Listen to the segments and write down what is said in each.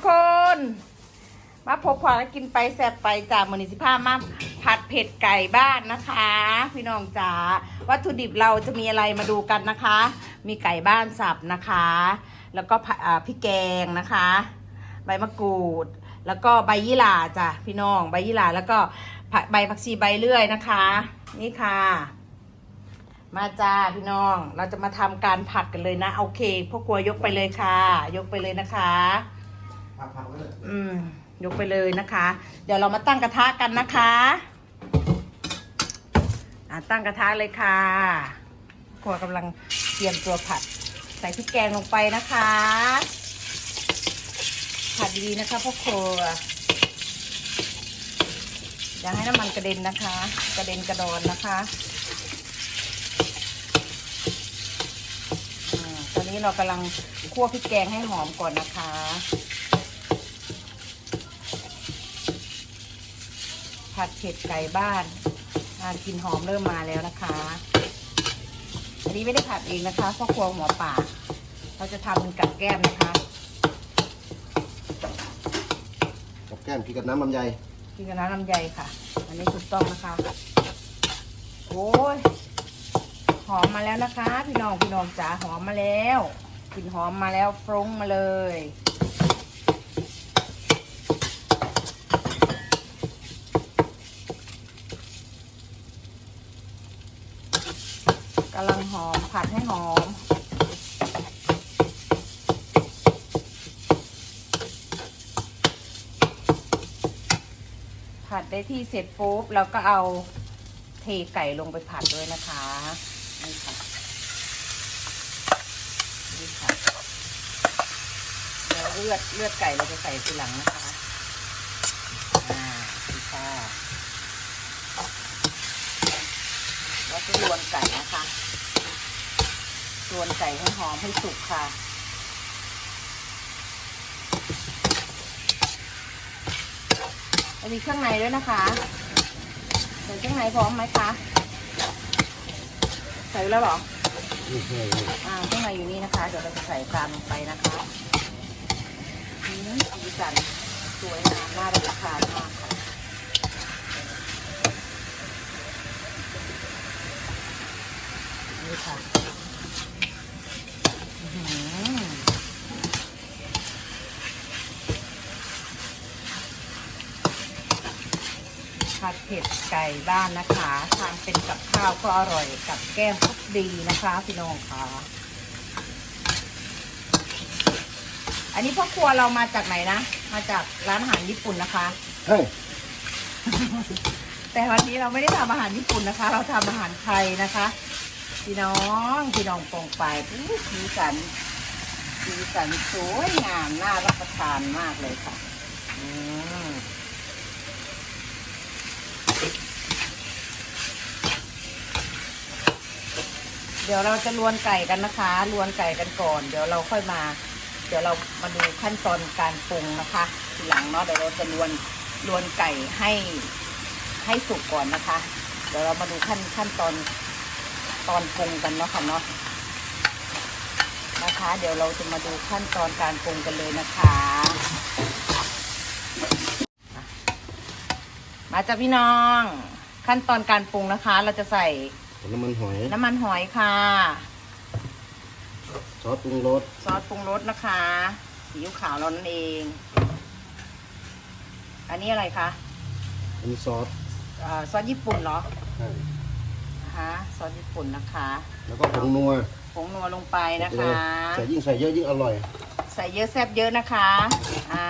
สุคน มาพบความกินไปแซ่บไปจากมอนิสิภามาผัดเผ็ดไก่บ้านนะคะ พี่น้องจ๋าวัตถุดิบเราจะมีอะไรมาดูกันนะคะ มีไก่บ้านสับนะคะ แล้วก็พริกแกงนะคะ ใบมะกรูด แล้วก็ใบยี่หร่าจ้ะพี่น้องใบยี่หร่าแล้วก็ใบผักชีใบเลื่อยนะคะ นี่ค่ะมาจ้าพี่น้อง เราจะมาทำการผัดกันเลยนะ โอเคพ่อครัวยกไปเลยค่ะ ยกไปเลยนะคะ พักพักไว้เลยอืม ยกไปเลยนะคะ เดี๋ยวเรามาตั้งกระทะกันนะคะอะตั้งกระทะเลยค่ะครัวกำลังเตรียมตัวผัด ใส่พริกแกงลงไปนะคะ ผัดดีๆนะคะพ่อครัวอย่าให้น้ำมันกระเด็นนะคะ กระเด็นกระดอนนะคะอ่าตอนนี้เรากำลังคั่วพริกแกงให้หอมก่อนนะคะ ผัดเผ็ดไก่บ้านงานกลินหอมเริ่มมาแล้วนะคะ อันนี้ไม่ได้ผัดเองนะคะพ่อครัวหมอป่า เราจะทำเป็นกับแก้มนะคะกับแก้มกินกับน้ำลำไยกินกับน้ำลำไยค่ะ อันนี้ถูกต้องนะคะ โอ้ยหอมมาแล้วนะคะ พี่น้องพี่น้องจ๋าหอมมาแล้วกลิ่นหอมมาแล้วฟรุ้งมาเลยำลังหอมผัดให้หอม ผัดได้ที่เสร็จปุ๊บเราก็เอาเทไก่ลงไปผัดด้วยนะคะนี่ค่ะนี่ค่ะแล้วเลือดเลือดไก่เราจะใส่ทีหลังนะคะอ่านี่ค่ะแล้วก็รวนไก่นะคะ รวนไก่ให้หอมให้สุกค่ะ จะมีเครื่องในด้วยนะคะใส่เครื่องในพร้อมไหมคะ ใส่ไว้แล้วเหรอนี่ใช่อ่าเครื่องในอยู่นี่นะคะ เดี๋ยวเราจะใส่ตามลงไปนะคะอืมสีสันสวยงามน่ารับประทานมากค่ะนี่ค่ะอื้อหือผัด เผ็ดไก่บ้านนะคะทานเป็นกับข้าวก็อร่อยกับแก้มก็ดีนะคะพี่น้องค่ะ อันนี้พ่อครัวเรามาจากไหนนะ มาจากร้านอาหารญี่ปุ่นนะคะเฮ้ยแต่วันนี้เราไม่ได้ทำอาหารญี่ปุ่นนะคะ เราทำอาหารไทยนะคะ พี่น้องพี่น้องปองไปอู้สีสันสีสันสวยงามน่ารับประทานมากเลยค่ะอืม เดี๋ยวเราจะลวนไก่กันนะคะลวนไก่กันก่อน เดี๋ยวเราค่อยมา เดี๋ยวเรามาดูขั้นตอนการปรุงนะคะทีหลังเนาะเดี๋ยวเราจะลวนลวนไก่ให้ให้สุกก่อนนะคะ เดี๋ยวเรามาดูขั้นขั้นตอนตอนปรุงกันเนาะค่ะเนาะนะคะ เดี๋ยวเราจะมาดูขั้นตอนการปรุงกันเลยนะคะ มาจากพี่น้อง ขั้นตอนการปรุงนะคะ เราจะใส่ น้ำมันหอย น้ำมันหอยค่ะ ซอสปรุงรส ซอสปรุงรสนะคะซีอิ๊วขาวเรานั่นเอง อันนี้อะไรคะอันนี้ซอสเอ่อซอสญี่ปุ่นเหรอใช่นะคะซอสญี่ปุ่นนะคะ แล้วก็ผงนัวผงนัวลงไปนะคะ ใส่ยิ่งใส่เยอะยิ่งอร่อย ใส่เยอะแซ่บเยอะนะคะ อ่า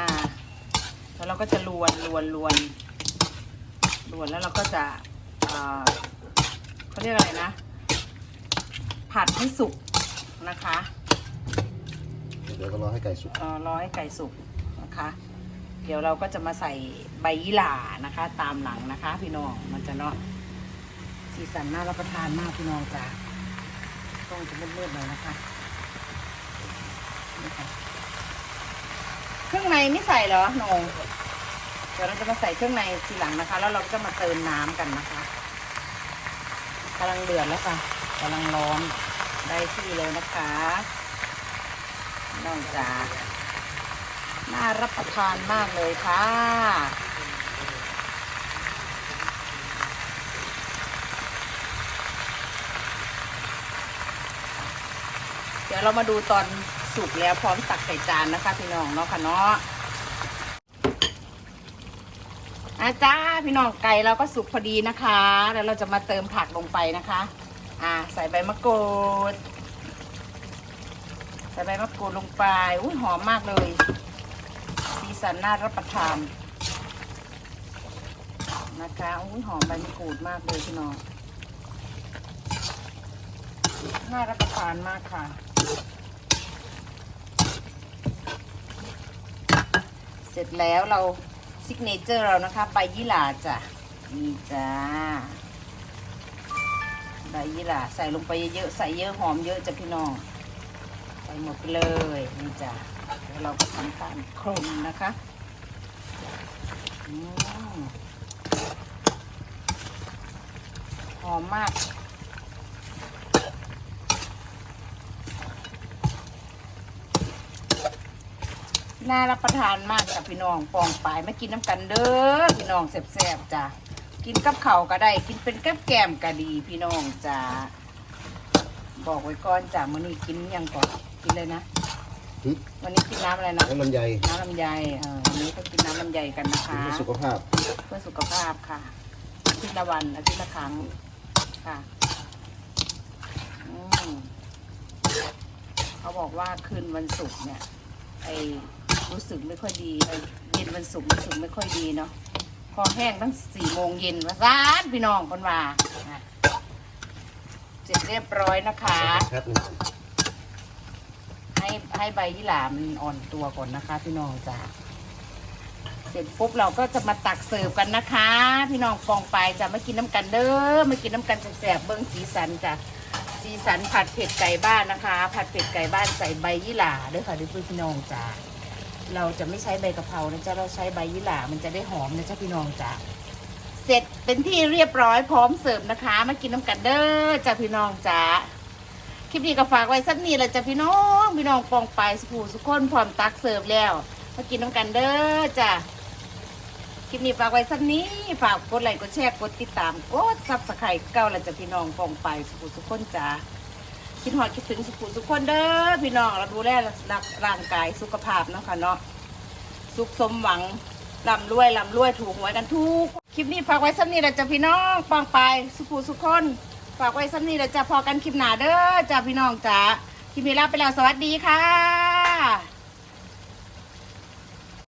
แล้วเราก็จะลวนลวนลวนลวนแล้วเราก็จะเอ่อ เขาเรียกอะไรนะ ผัดให้สุกนะคะเดี๋ยวก็รอให้ไก่สุกเอ่อรอให้ไก่สุกนะคะ เดี๋ยวเราก็จะมาใส่ใบยี่หร่านะคะ ตามหลังนะคะ พี่น้องมันจะเนาะสีสันน่ารับประทานมากพี่น้องจ้ะต้องจะมืดๆหน่อยนะคะนี่ค่ะเครื่องในไม่ใส่เหรอโหนงเดี๋ยวเราจะมาใส่เครื่องในทีหลังนะคะ แล้วเราก็มาเติมน้ำกันนะคะ กำลังเดือดแล้วค่ะกำลังร้อนได้ที่เลยนะคะน้องจ๋าน่ารับประทานมากเลยค่ะเดี๋ยวเรามาดูตอนสุกแล้วพร้อมตักใส่จานนะคะพี่น้องเนาะค่ะเนาะ อาจ้าพี่น้องไก่เราก็สุกพอดีนะคะ แล้วเราจะมาเติมผักลงไปนะคะ อ่า ใส่ใบมะกรูด ใส่ใบมะกรูดลงไป อุ้ยหอมมากเลย สีสันน่ารับประทาน นะคะ อุ้ยหอมใบมะกรูดมากเลยพี่น้อง น่ารับประทานมากค่ะ เสร็จแล้วเรา ซิกเนเจอร์เรานะคะใบยี่หร่าจ้ะนี่จ้าใบยี่หร่าใส่ลงไปเยอะๆใส่เยอะหอมเยอะจ้ะพี่น้องใส่หมดไปเลยนี่จ้ะแล้วเราก็ทำการคลุมนะคะอหอมมาก น่ารับประทานมากจ้ะพี่น้องปองปลายมากินน้ำกันเด้อพี่น้องแซ่บๆจ้ะกินกับเขาวก็ได้ กินเป็นกับแกล้มก็ดีพี่น้องจ้ะบอกไว้ก่อนจ้ะมื้อนี้กินหยังก่อนกินเลยนะหึ วันนี้กินน้ำอะไรนะ น้ำลำไยน้ำลำไยเออวันนี้ก็กินน้ำลำไยกันนะคะ เพื่อสุขภาพ เพื่อสุขภาพค่ะอาทิตย์ละวันอาทิตย์ละครั้งค่ะอืมเขาบอกว่าคืนวันศุกร์เนี่ย ไอ้ รู้สึกไม่ค่อยดีเย็นวันศุกร์รู้สึกไม่ค่อยดีเนาะคอแห้งตั้งสี่โมงเย็นว่าซานพี่น้องคนว่าอะเสร็จเรียบร้อยนะคะ แป๊บหนึงให้ให้ใบยี่หร่ามันอ่อนตัวก่อนนะคะพี่น้องจ้าเสร็จปุ๊บเราก็จะมาตักเสิร์ฟกันนะคะ พี่น้องฟองไปจะมากินน้ำกันเด้อมากินน้ำกันแสบๆเบิ้งสีสันจ้ะสีสันผัดเผ็ดไก่บ้านนะคะ ผัดเผ็ดไก่บ้านใส่ใบยี่หร่าเด้อค่ะเด้อพี่น้องจ้า เราจะไม่ใช้ใบกะเพรานะจ๊ะเราใช้ใบยี่หร่ามันจะได้หอมนะจ๊ะพี่น้องจ้าเสร็จเป็นที่เรียบร้อยพร้อมเสิร์ฟนะคะ มากินน้ำกันเด้อจ้ะพี่น้องจ้าคลิปนี้ก็ฝากไว้สักนี้แหละจ้ะพี่น้องพี่น้องปองไปสุขูสุขคนพร้อมตักเสิร์ฟแล้วมากินน้ำกันเด้อจ้ะคลิปนี้ฝากไว้สักนี้ฝากกดไลค์กดแชร์กดติดตามกดซับสไครต์เก้าล้วจ้ะพี่น้องปองไปสุขูสุขคนจ้ะ คิดหอดคิดถึงสุขูสุขคนเด้อพี่น้องเราดูแลรักร่างกายสุขภาพเนาะค่ะเนาะสุขสมหวังลำรวยลำรวยถูกหวยกันทุก คลิปนี้ฝากไว้สักนี้แหละจ้ะพี่น้องปองไปสุขูสุขคนฝากไว้สักนี้แล้วจะพอกันคลิปหนาเด้อจ้ะพี่น้องจ้ะคลิปนี้ลาไปแล้วสวัสดีค่ะ